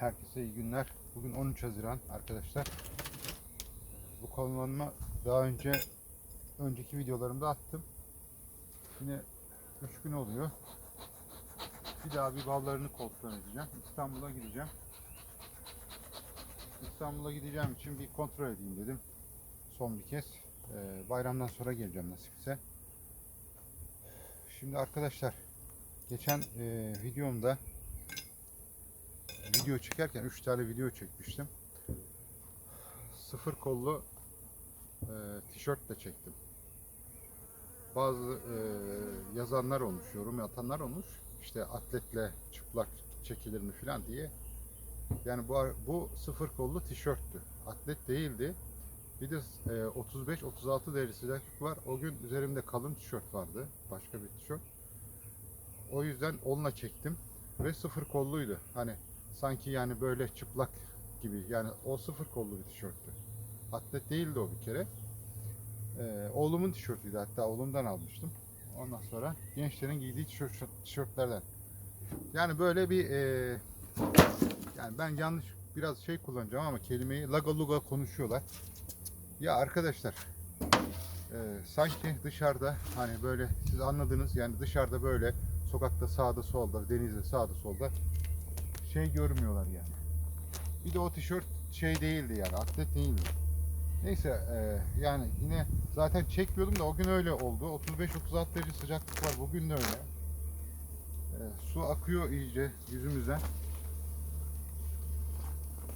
Herkese iyi günler. Bugün 13 Haziran arkadaşlar. Bu konulanma daha önce önceki videolarımda attım. Yine 3 gün oluyor. Bir daha bir ballarını kontrol edeceğim. İstanbul'a gideceğim. İstanbul'a gideceğim için bir kontrol edeyim dedim. Son bir kez. Ee, bayramdan sonra geleceğim nasipse. Şimdi arkadaşlar geçen e, videomda video çekerken 3 tane video çekmiştim. Sıfır kollu e, tişörtle çektim. Bazı e, yazanlar olmuş, yorum atanlar olmuş. İşte atletle çıplak çekilir mi falan diye. Yani bu bu sıfır kollu tişörttü. Atlet değildi. Bir de e, 35-36 derece sıcaklık var. O gün üzerimde kalın tişört vardı. Başka bir tişört. O yüzden onunla çektim. Ve sıfır kolluydu. Hani sanki yani böyle çıplak gibi. Yani o sıfır kollu bir tişörttü. Atlet değildi o bir kere. Ee, oğlumun tişörtüydü hatta oğlumdan almıştım. Ondan sonra gençlerin giydiği tişört, tişörtlerden. Yani böyle bir e, yani ben yanlış biraz şey kullanacağım ama kelimeyi laga luga konuşuyorlar. Ya arkadaşlar e, sanki dışarıda hani böyle siz anladınız yani dışarıda böyle sokakta sağda solda denizde sağda solda şey görmüyorlar yani. Bir de o tişört şey değildi yani atlet değildi. Neyse e, yani yine zaten çekmiyordum da o gün öyle oldu. 35-36 derece sıcaklık var. Bugün de öyle. E, su akıyor iyice yüzümüzden.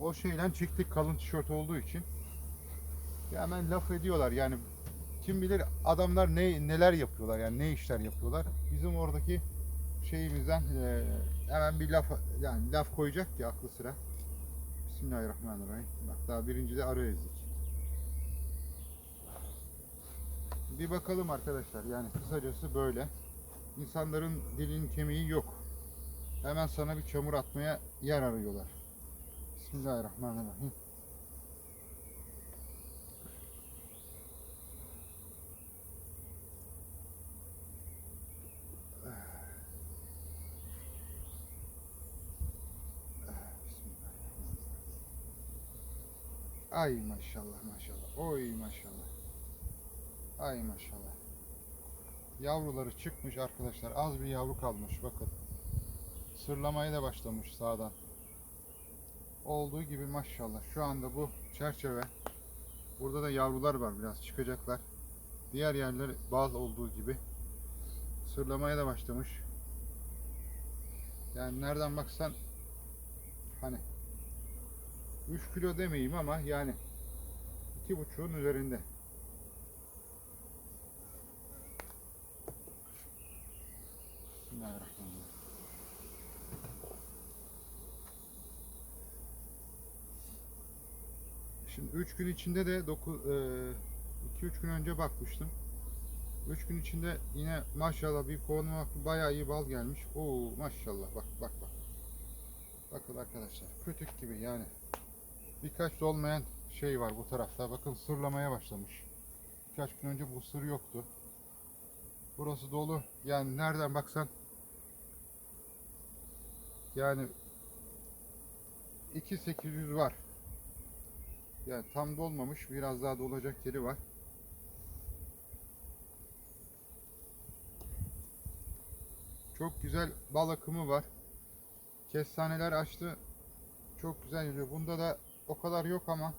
O şeyden çektik kalın tişört olduğu için. Ya hemen laf ediyorlar yani kim bilir adamlar ne neler yapıyorlar yani ne işler yapıyorlar. Bizim oradaki şeyimizden e, hemen bir laf yani laf koyacak ki aklı sıra. Bismillahirrahmanirrahim. Bak daha birinci de arı. Bir bakalım arkadaşlar yani kısacası böyle. İnsanların dilinin kemiği yok. Hemen sana bir çamur atmaya yer arıyorlar. Bismillahirrahmanirrahim. Ay maşallah maşallah. Oy maşallah. Ay maşallah. Yavruları çıkmış arkadaşlar. Az bir yavru kalmış bakın. Sırlamaya da başlamış sağdan. Olduğu gibi maşallah. Şu anda bu çerçeve. Burada da yavrular var biraz çıkacaklar. Diğer yerler bal olduğu gibi. Sırlamaya da başlamış. Yani nereden baksan hani 3 kilo demeyeyim ama yani iki buçuğun üzerinde. Bismillahirrahmanirrahim. Şimdi 3 gün içinde de 2-3 gün önce bakmıştım. 3 gün içinde yine maşallah bir puanıma bayağı iyi bal gelmiş. Oo maşallah bak bak bak. Bakın arkadaşlar kötük gibi yani birkaç dolmayan şey var bu tarafta. Bakın sırlamaya başlamış. Birkaç gün önce bu sır yoktu. Burası dolu. Yani nereden baksan yani 2800 var. Yani tam dolmamış. Biraz daha dolacak yeri var. Çok güzel bal akımı var. Kestaneler açtı. Çok güzel geliyor. Bunda da o kadar yok ama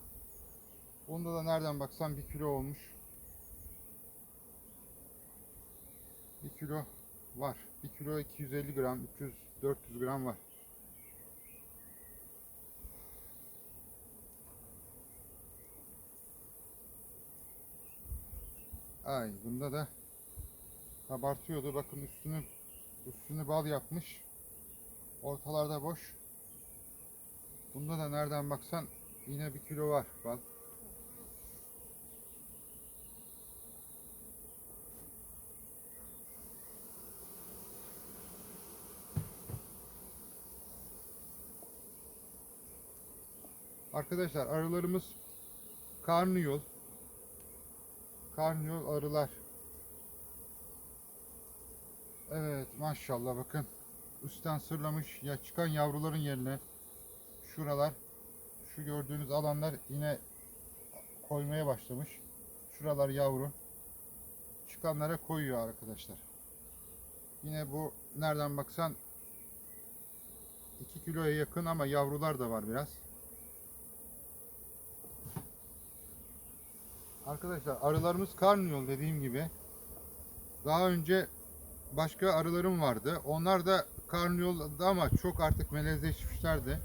bunda da nereden baksan bir kilo olmuş. Bir kilo var. Bir kilo 250 gram, 300 400 gram var. Ay bunda da kabartıyordu. Bakın üstünü üstünü bal yapmış. Ortalarda boş. Bunda da nereden baksan yine bir kilo var bal. Arkadaşlar arılarımız karnıyol. Karnıyol arılar. Evet maşallah bakın. Üstten sırlamış ya çıkan yavruların yerine şuralar şu gördüğünüz alanlar yine koymaya başlamış. Şuralar yavru. Çıkanlara koyuyor arkadaşlar. Yine bu nereden baksan 2 kiloya yakın ama yavrular da var biraz. Arkadaşlar arılarımız karnıyol dediğim gibi. Daha önce başka arılarım vardı. Onlar da karnıyolda ama çok artık melezleşmişlerdi.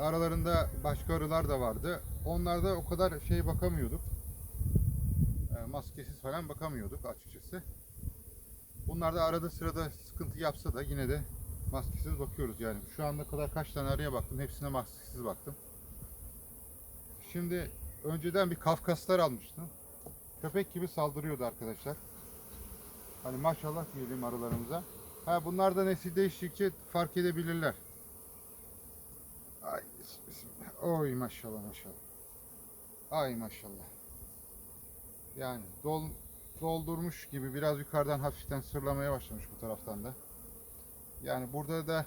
Aralarında başka arılar da vardı. Onlarda o kadar şey bakamıyorduk. E, maskesiz falan bakamıyorduk açıkçası. Bunlar da arada sırada sıkıntı yapsa da yine de maskesiz bakıyoruz yani. Şu anda kadar kaç tane arıya baktım. Hepsine maskesiz baktım. Şimdi önceden bir Kafkaslar almıştım. Köpek gibi saldırıyordu arkadaşlar. Hani maşallah diyelim arılarımıza. Ha bunlar da nesil değiştikçe fark edebilirler. Oy maşallah maşallah. Ay maşallah. Yani dol, doldurmuş gibi biraz yukarıdan hafiften sırlamaya başlamış bu taraftan da. Yani burada da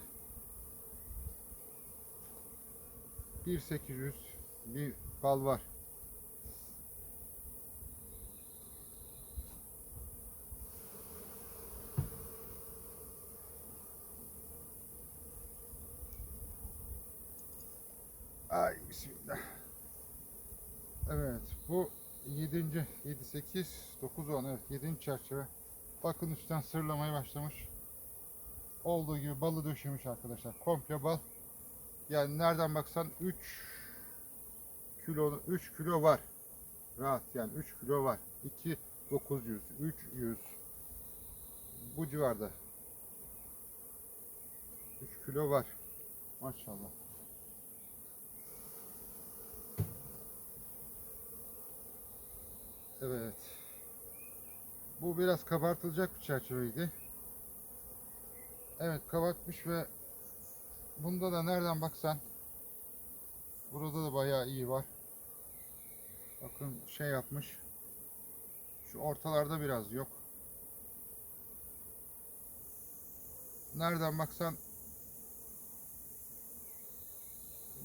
1800 bir bal var. Ay bismillah. Evet bu 7. 7 8 9 10 evet 7. çerçeve. Bakın üstten sırlamaya başlamış. Olduğu gibi balı döşemiş arkadaşlar. Komple bal. Yani nereden baksan 3 kilo 3 kilo var. Rahat yani 3 kilo var. 2 900 300 bu civarda. 3 kilo var. Maşallah. Evet. Bu biraz kabartılacak bir çerçeveydi. Evet kabartmış ve bunda da nereden baksan burada da bayağı iyi var. Bakın şey yapmış. Şu ortalarda biraz yok. Nereden baksan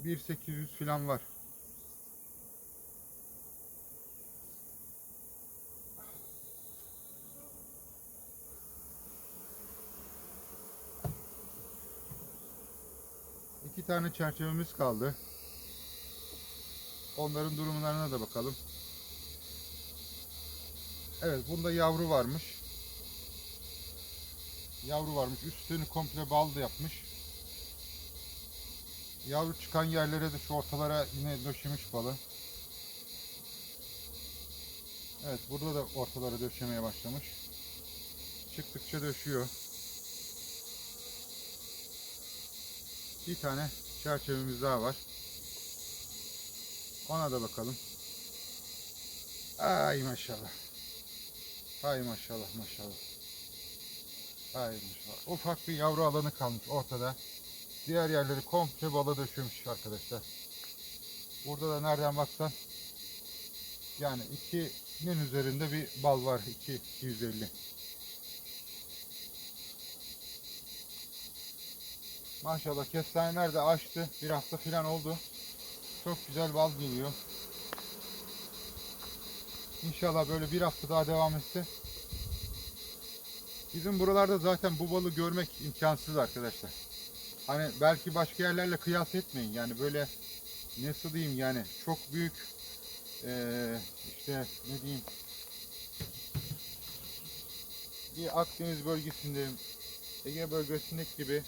1800 falan var. İki tane çerçevemiz kaldı. Onların durumlarına da bakalım. Evet bunda yavru varmış. Yavru varmış. Üstünü komple bal da yapmış. Yavru çıkan yerlere de şu ortalara yine döşemiş balı. Evet burada da ortalara döşemeye başlamış. Çıktıkça döşüyor. Bir tane çerçevemiz daha var. Ona da bakalım. Ay maşallah. Ay maşallah maşallah. Ay maşallah. Ufak bir yavru alanı kalmış ortada. Diğer yerleri komple bala döşümüş arkadaşlar. Burada da nereden baksan yani 2'nin üzerinde bir bal var. 2 250. Maşallah kestaneler de açtı. Bir hafta falan oldu. Çok güzel bal geliyor. İnşallah böyle bir hafta daha devam etse. Bizim buralarda zaten bu balı görmek imkansız arkadaşlar. Hani belki başka yerlerle kıyas etmeyin. Yani böyle nasıl diyeyim yani çok büyük eee, işte ne diyeyim bir Akdeniz bölgesinde Ege bölgesindeki gibi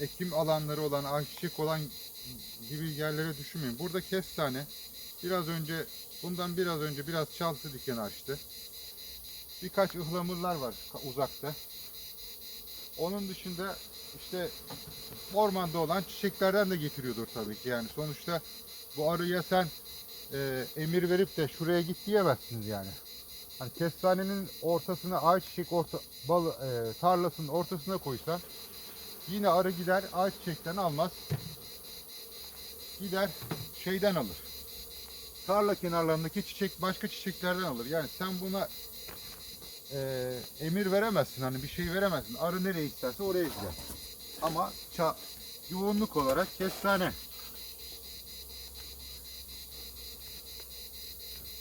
ekim alanları olan, ayçiçek olan gibi yerlere düşünmeyin. Burada kestane biraz önce bundan biraz önce biraz çaltı diken açtı. Birkaç ıhlamurlar var uzakta. Onun dışında işte ormanda olan çiçeklerden de getiriyordur tabii ki. Yani sonuçta bu arıya sen e, emir verip de şuraya git diyemezsiniz yani. Hani kestanenin ortasına ayçiçek orta, bal, e, tarlasının ortasına koysan Yine arı gider ağaç çiçekten almaz. Gider şeyden alır. Tarla kenarlarındaki çiçek başka çiçeklerden alır. Yani sen buna e, emir veremezsin hani bir şey veremezsin. Arı nereye isterse oraya gider. Ama ça, yoğunluk olarak kestane.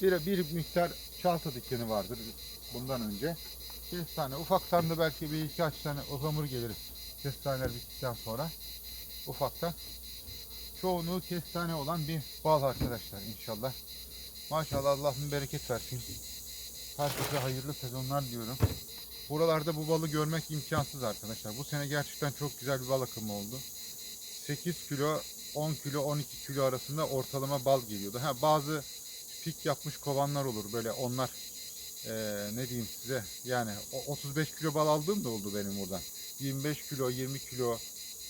Bir, bir miktar çalta dikeni vardır bundan önce. Kestane. Ufaktan da belki bir iki tane ozamur gelir. Kestaneler bittikten sonra. Ufaktan. Çoğunluğu kestane olan bir bal arkadaşlar inşallah. Maşallah Allah'ın bereket versin. Herkese hayırlı sezonlar diyorum. Buralarda bu balı görmek imkansız arkadaşlar. Bu sene gerçekten çok güzel bir bal akımı oldu. 8 kilo, 10 kilo, 12 kilo arasında ortalama bal geliyordu. Ha, bazı pik yapmış kovanlar olur böyle onlar eee, ne diyeyim size yani o- 35 kilo bal aldığım da oldu benim buradan. 25 kilo, 20 kilo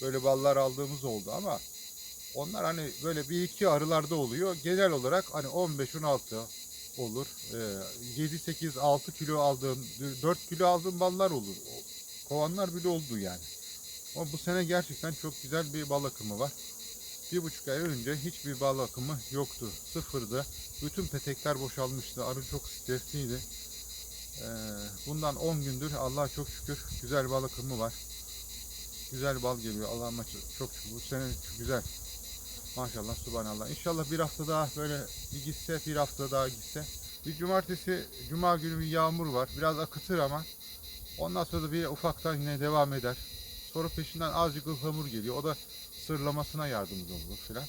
böyle ballar aldığımız oldu ama onlar hani böyle bir iki arılarda oluyor. Genel olarak hani 15-16 olur. Ee, 7-8 6 kilo aldığım 4 kilo aldığım ballar olur. Kovanlar bile oldu yani. Ama bu sene gerçekten çok güzel bir bal akımı var. Bir buçuk ay önce hiçbir bal akımı yoktu. Sıfırdı. Bütün petekler boşalmıştı. Arı çok stresliydi. Ee, bundan 10 gündür Allah'a çok şükür güzel bal akımı var. Güzel bal geliyor. Allah'ıma çok şükür. Bu sene güzel. Maşallah subhanallah. İnşallah bir hafta daha böyle bir gitse bir hafta daha gitse. Bir cumartesi, cuma günü bir yağmur var. Biraz akıtır ama ondan sonra da bir ufaktan yine devam eder. Sonra peşinden azıcık ıhlamur geliyor. O da sırlamasına yardımcı olur filan.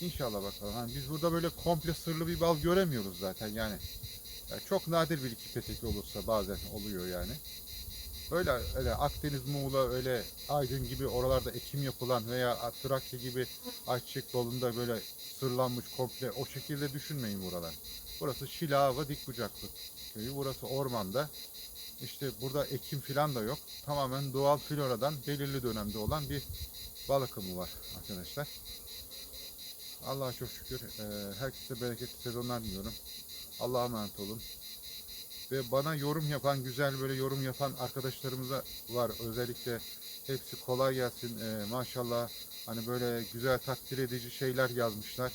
İnşallah bakalım. Hani biz burada böyle komple sırlı bir bal göremiyoruz zaten yani. Yani çok nadir bir iki petekli olursa bazen oluyor yani. Öyle, öyle Akdeniz, Muğla, öyle Aydın gibi oralarda ekim yapılan veya Trakya gibi ayçiçek balında böyle sırlanmış komple o şekilde düşünmeyin buralar. Burası Şilava Dikbucaklı köyü. Burası ormanda. İşte burada ekim filan da yok. Tamamen doğal floradan belirli dönemde olan bir bal akımı var arkadaşlar. Allah'a çok şükür. Herkese bereketli sezonlar diliyorum. Allah'a emanet olun. Ve bana yorum yapan, güzel böyle yorum yapan arkadaşlarımız da var. Özellikle hepsi kolay gelsin. Eee, maşallah hani böyle güzel takdir edici şeyler yazmışlar.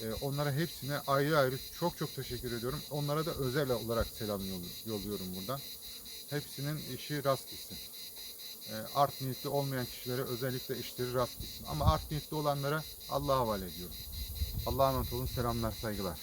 Eee, onlara hepsine ayrı ayrı çok çok teşekkür ediyorum. Onlara da özel olarak selam yollu- yolluyorum buradan. Hepsinin işi rast gitsin. Eee, art niyetli olmayan kişilere özellikle işleri rast gitsin. Ama art niyetli olanlara Allah'a havale ediyorum. Allah'a emanet olun. Selamlar, saygılar.